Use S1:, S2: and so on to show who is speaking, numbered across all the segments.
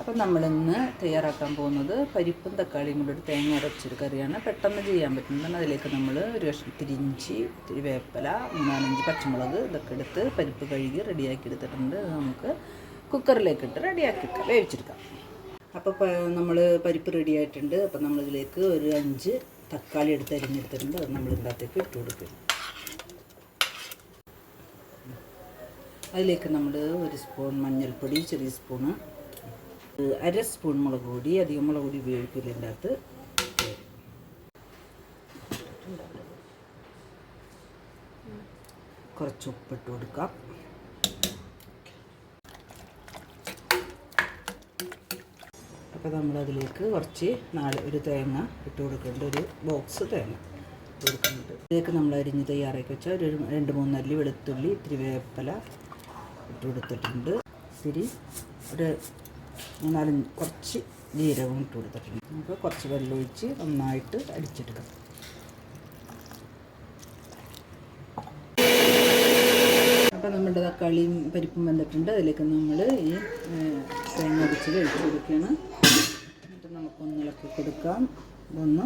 S1: അപ്പം നമ്മളിന്ന് തയ്യാറാക്കാൻ പോകുന്നത് പരിപ്പും തക്കാളിയും കൂടെ ഒരു തേങ്ങ അരച്ചൊരു കറിയാണ്. പെട്ടെന്ന് ചെയ്യാൻ പറ്റുന്നതാണ് അതിലേക്ക് നമ്മൾ ഒരു കഷ്ണം തിരിഞ്ചി ഇത്തിരി വേപ്പല മൂന്നാലഞ്ച് പച്ചമുളക് ഇതൊക്കെ എടുത്ത് പരിപ്പ് കഴുകി റെഡിയാക്കി എടുത്തിട്ടുണ്ട്. നമുക്ക് കുക്കറിലേക്ക് ഇട്ട് റെഡിയാക്കി എടുക്കാം വേവിച്ചെടുക്കാം. അപ്പോൾ നമ്മൾ പരിപ്പ് റെഡിയായിട്ടുണ്ട് അപ്പോൾ നമ്മളിതിലേക്ക് ഒരു അഞ്ച് തക്കാളി എടുത്ത് അരിഞ്ഞെടുത്തിട്ടുണ്ട്. അത് നമ്മൾ ഇതിനകത്തേക്ക് ഇട്ട് കൊടുക്കും. അതിലേക്ക് നമ്മൾ ഒരു സ്പൂൺ മഞ്ഞൾപ്പൊടി ചെറിയ സ്പൂണ് അര സ്പൂൺ മുളക് പൊടി അധികം മുളക് പൊടി ഉപയോഗിക്കില്ല എന്റെ അകത്ത്. കുറച്ച് ഉപ്പിട്ട് കൊടുക്കാം. അപ്പോൾ നമ്മളതിലേക്ക് കുറച്ച് നാല് ഒരു തേങ്ങ ഇട്ട് കൊടുക്കുന്നുണ്ട് ഒരു ബോക്സ് തേങ്ങ ഇട്ട് കൊടുക്കുന്നുണ്ട്. ഇതിലേക്ക് നമ്മൾ അരിഞ്ഞ് തയ്യാറാക്കി വെച്ചാൽ ഒരു രണ്ട് മൂന്നല്ലി വെളുത്തുള്ളി ഇത്തിരി വേപ്പല ഇട്ട് കൊടുത്തിട്ടുണ്ട്. ഇത്തിരി ഒരു മൂന്നാലഞ്ച് കുറച്ച് ജീരകം ഇട്ട് കൊടുത്തിട്ടുണ്ട്. നമുക്ക് കുറച്ച് വെള്ളം ഒഴിച്ച് നന്നായിട്ട് അടിച്ചെടുക്കാം. അപ്പോൾ നമ്മുടെ തക്കാളിയും പരിപ്പും വന്നിട്ടുണ്ട്. അതിലേക്ക് നമ്മൾ ഈ തേങ്ങ അടിച്ച് കഴിച്ച് കൊടുക്കുകയാണ്. എന്നിട്ട് നമുക്കൊന്ന് ഇളക്കി കൊടുക്കാം. ഇതൊന്ന്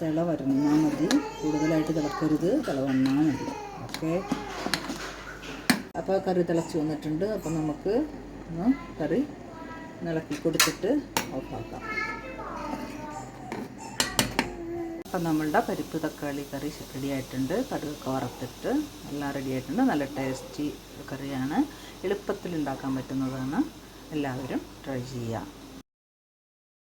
S1: തിള വരന്നാൽ മതി. കൂടുതലായിട്ട് തിളക്കരുത്. തിള വന്നാൽ മതി. ഓക്കെ? അപ്പോൾ കറി തിളച്ച് വന്നിട്ടുണ്ട്. അപ്പോൾ നമുക്ക് ഒന്ന് കറി ഇളക്കി കൊടുത്തിട്ട് ഓഫാക്കാം. അപ്പം നമ്മളുടെ പരിപ്പ് തക്കാളി കറി റെഡി ആയിട്ടുണ്ട് കടുകൊക്കെ വറുത്തിട്ട് എല്ലാം റെഡി ആയിട്ടുണ്ട് നല്ല ടേസ്റ്റി കറിയാണ്. എളുപ്പത്തിൽ ഉണ്ടാക്കാൻ പറ്റുന്നതാണ്. എല്ലാവരും ട്രൈ ചെയ്യുക.